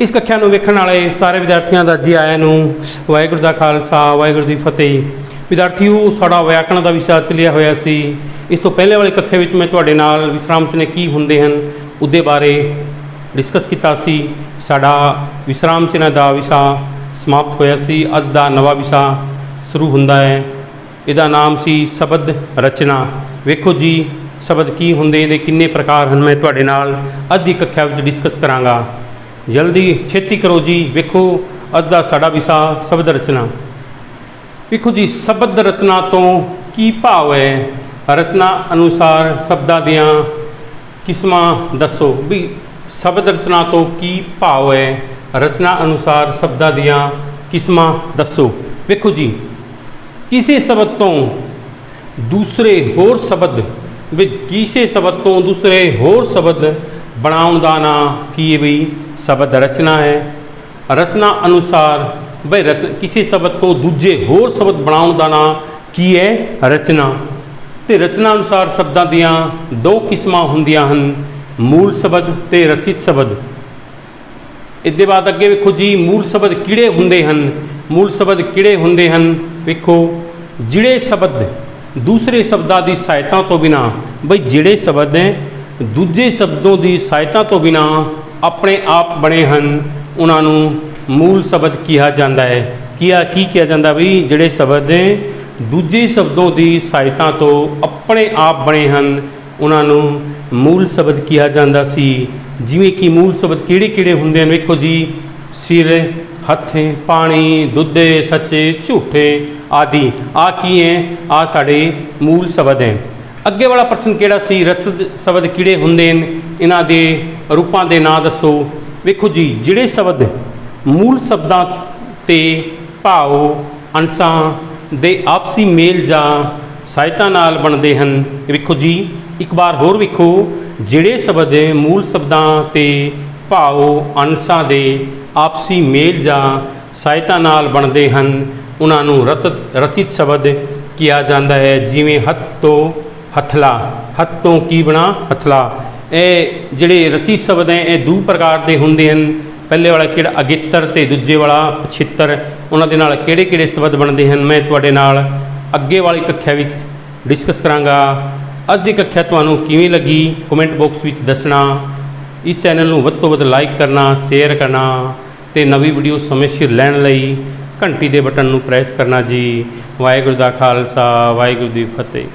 ਇਸ ਕੱਖਿਆ ਨੂੰ ਵੇਖਣ ਵਾਲੇ ਸਾਰੇ ਵਿਦਿਆਰਥੀਆਂ ਦਾ ਜੀ ਆਇਆਂ ਨੂੰ ਵਾਹਿਗੁਰੂ ਦਾ ਖਾਲਸਾ, ਵਾਹਿਗੁਰੂ ਦੀ ਫਤਿਹ। ਵਿਦਿਆਰਥੀਓ, ਸਾਡਾ ਵਿਆਕਰਣ ਦਾ ਵਿਸ਼ਾ ਚੱਲਿਆ ਹੋਇਆ ਸੀ। ਇਸ ਤੋਂ ਪਹਿਲੇ ਵਾਲੇ ਕੱਖੇ ਵਿੱਚ ਮੈਂ ਤੁਹਾਡੇ ਨਾਲ ਵਿਸਰਾਮ ਚਿੰਨ੍ਹ ਕੀ ਹੁੰਦੇ ਹਨ, ਉਹਦੇ ਬਾਰੇ ਡਿਸਕਸ ਕੀਤਾ ਸੀ। ਸਾਡਾ ਵਿਸਰਾਮ ਚਿੰਨ੍ਹ ਦਾ ਵਿਸ਼ਾ ਸਮਾਪਤ ਹੋਇਆ ਸੀ। ਅੱਜ ਦਾ ਨਵਾਂ ਵਿਸ਼ਾ ਸ਼ੁਰੂ ਹੁੰਦਾ ਹੈ। ਇਹਦਾ ਨਾਮ ਸੀ ਸ਼ਬਦ ਰਚਨਾ। ਵੇਖੋ ਜੀ, ਸ਼ਬਦ ਕੀ ਹੁੰਦੇ ਨੇ ਕਿੰਨੇ ਪ੍ਰਕਾਰ ਹਨ, ਮੈਂ ਤੁਹਾਡੇ ਨਾਲ ਅੱਜ ਦੀ ਕੱਖਿਆ ਵਿੱਚ ਡਿਸਕਸ ਕਰਾਂਗਾ। ਜਲਦੀ ਛੇਤੀ ਕਰੋ ਜੀ, ਵੇਖੋ, ਅੱਜ ਦਾ ਸਾਡਾ ਵਿਸ਼ਾ ਸ਼ਬਦ ਰਚਨਾ। ਵੇਖੋ ਜੀ, ਸ਼ਬਦ ਰਚਨਾ ਤੋਂ ਕੀ ਭਾਵ ਹੈ? ਰਚਨਾ ਅਨੁਸਾਰ ਸ਼ਬਦਾਂ ਦੀਆਂ ਕਿਸਮਾਂ ਦੱਸੋ ਵੀ ਸ਼ਬਦ ਰਚਨਾ ਤੋਂ ਕੀ ਭਾਵ ਹੈ? ਰਚਨਾ ਅਨੁਸਾਰ ਸ਼ਬਦਾਂ ਦੀਆਂ ਕਿਸਮਾਂ ਦੱਸੋ। ਵੇਖੋ ਜੀ, ਕਿਸੇ ਸ਼ਬਦ ਤੋਂ ਦੂਸਰੇ ਹੋਰ ਸ਼ਬਦ ਵੀ ਕਿਸੇ ਸ਼ਬਦ ਤੋਂ ਦੂਸਰੇ ਹੋਰ ਸ਼ਬਦ ਬਣਾਉਣ ਦਾ ਨਾਂ ਕੀ ਹੈ ਵੀ ਸ਼ਬਦ ਰਚਨਾ ਹੈ। ਰਚਨਾ ਅਨੁਸਾਰ ਬਈ ਰਚ, ਕਿਸੇ ਸ਼ਬਦ ਤੋਂ ਦੂਜੇ ਹੋਰ ਸ਼ਬਦ ਬਣਾਉਣ ਦਾ ਨਾਂ ਕੀ ਹੈ? ਰਚਨਾ। ਤੇ ਰਚਨਾ ਅਨੁਸਾਰ ਸ਼ਬਦਾਂ ਦੀਆਂ ਦੋ ਕਿਸਮਾਂ ਹੁੰਦੀਆਂ ਹਨ, ਮੂਲ ਸ਼ਬਦ ਤੇ ਰਚਿਤ ਸ਼ਬਦ। ਇਹਦੇ ਬਾਅਦ ਅੱਗੇ ਵੇਖੋ ਜੀ, ਮੂਲ ਸ਼ਬਦ ਕਿਹੜੇ ਹੁੰਦੇ ਹਨ? ਮੂਲ ਸ਼ਬਦ ਕਿਹੜੇ ਹੁੰਦੇ ਹਨ? ਵੇਖੋ, ਜਿਹੜੇ ਸ਼ਬਦ ਦੂਸਰੇ ਸ਼ਬਦਾਂ ਦੀ ਸਹਾਇਤਾ ਤੋਂ ਬਿਨਾ, ਬਈ ਜਿਹੜੇ ਸ਼ਬਦ ਹੈ ਦੂਜੇ ਸ਼ਬਦੋਂ ਦੀ ਸਹਾਇਤਾ ਤੋਂ ਬਿਨਾ ਆਪਣੇ ਆਪ ਬਣੇ ਹਨ। ਉਹਨਾਂ ਨੂੰ ਮੂਲ ਸ਼ਬਦ ਕਿਹਾ ਜਾਂਦਾ ਹੈ। ਕੀਆ, ਕੀ ਕਿਹਾ ਜਾਂਦਾ ਬਈ ਜਿਹੜੇ ਸ਼ਬਦ ਹੈ ਦੂਜੇ ਸ਼ਬਦੋਂ ਦੀ ਸਹਾਇਤਾ ਤੋਂ ਆਪਣੇ ਆਪ ਬਣੇ ਹਨ, ਉਹਨਾਂ ਨੂੰ ਮੂਲ ਸ਼ਬਦ ਕਿਹਾ ਜਾਂਦਾ ਸੀ। ਜਿਵੇਂ ਕਿ ਮੂਲ ਸ਼ਬਦ ਕਿਹੜੇ ਕਿਹੜੇ ਹੁੰਦੇ ਹਨ? ਵੇਖੋ ਜੀ, ਸਿਰ, ਹੱਥ, ਪਾਣੀ, ਦੁੱਧ, ਸੱਚੇ, ਝੂਠੇ ਆਦਿ। ਆ ਕੀ ਹੈ? ਆ ਸਾਡੇ ਮੂਲ ਸ਼ਬਦ ਹੈ। ਅੱਗੇ ਵਾਲਾ ਪ੍ਰਸ਼ਨ ਕਿਹੜਾ ਸੀ? ਰਚਿਤ ਸ਼ਬਦ ਕਿਹੜੇ ਹੁੰਦੇ ਨੇ ਇਹਨਾਂ ਦੇ ਰੂਪਾਂ ਦੇ ਨਾਂ ਦੱਸੋ। ਵੇਖੋ ਜੀ, ਜਿਹੜੇ ਸ਼ਬਦ ਮੂਲ ਸ਼ਬਦਾਂ ਤੇ ਭਾਵ ਅੰਸ਼ਾਂ ਦੇ ਆਪਸੀ ਮੇਲ ਜਾਂ ਸਹਾਇਤਾ ਨਾਲ ਬਣਦੇ ਹਨ। ਵੇਖੋ ਜੀ, ਇੱਕ ਵਾਰ ਹੋਰ ਵੇਖੋ। ਜਿਹੜੇ ਸ਼ਬਦ ਮੂਲ ਸ਼ਬਦਾਂ ਤੇ ਭਾਵ ਅੰਸ਼ਾਂ ਦੇ ਆਪਸੀ ਮੇਲ ਜਾਂ ਸਹਾਇਤਾ ਨਾਲ ਬਣਦੇ ਹਨ, ਉਹਨਾਂ ਨੂੰ ਰਚਿਤ ਰਚਿਤ ਸ਼ਬਦ ਕਿਹਾ ਜਾਂਦਾ ਹੈ। ਜਿਵੇਂ ਹੱਥ ਤੋਂ ਹਥਲਾ, ਹੱਥ ਤੋਂ ਕੀ ਬਣਾ ਹਥਲਾ? ਇਹ ਜਿਹੜੇ ਰਚਿਤ ਸ਼ਬਦ ਹੈ, ਇਹ ਦੋ ਪ੍ਰਕਾਰ ਦੇ ਹੁੰਦੇ ਹਨ। ਪਹਿਲੇ ਵਾਲਾ ਕਿਹੜਾ ਅਗੇਤਰ ਤੇ ਦੂਜੇ ਵਾਲਾ ਪਛਿੱਤਰ? ਉਹਨਾਂ ਦੇ ਨਾਲ ਕਿਹੜੇ ਕਿਹੜੇ ਸ਼ਬਦ ਬਣਦੇ ਹਨ? ਮੈਂ ਤੁਹਾਡੇ ਨਾਲ ਅੱਗੇ ਵਾਲੀ ਕੱਖਿਆ ਵਿੱਚ ਡਿਸਕਸ ਕਰਾਂਗਾ। ਅੱਜ ਦੀ ਕੱਖਿਆ ਤੁਹਾਨੂੰ ਕਿਵੇਂ ਲੱਗੀ? ਕਮੈਂਟ ਬਾਕਸ ਵਿੱਚ ਦੱਸਣਾ। ਇਸ ਚੈਨਲ ਨੂੰ ਵੱਧ ਤੋਂ ਵੱਧ ਲਾਈਕ ਕਰਨਾ ਸ਼ੇਅਰ ਕਰਨਾ ਤੇ ਨਵੀਂ ਵੀਡੀਓ ਸਮੇਂ ਸਿਰ ਲੈਣ ਲਈ ਘੰਟੀ ਦੇ ਬਟਨ ਨੂੰ ਪ੍ਰੈਸ ਕਰਨਾ ਜੀ। ਵਾਹਿਗੁਰੂ ਦਾ ਖਾਲਸਾ, ਵਾਹਿਗੁਰੂ ਦੀ ਫਤਿਹ।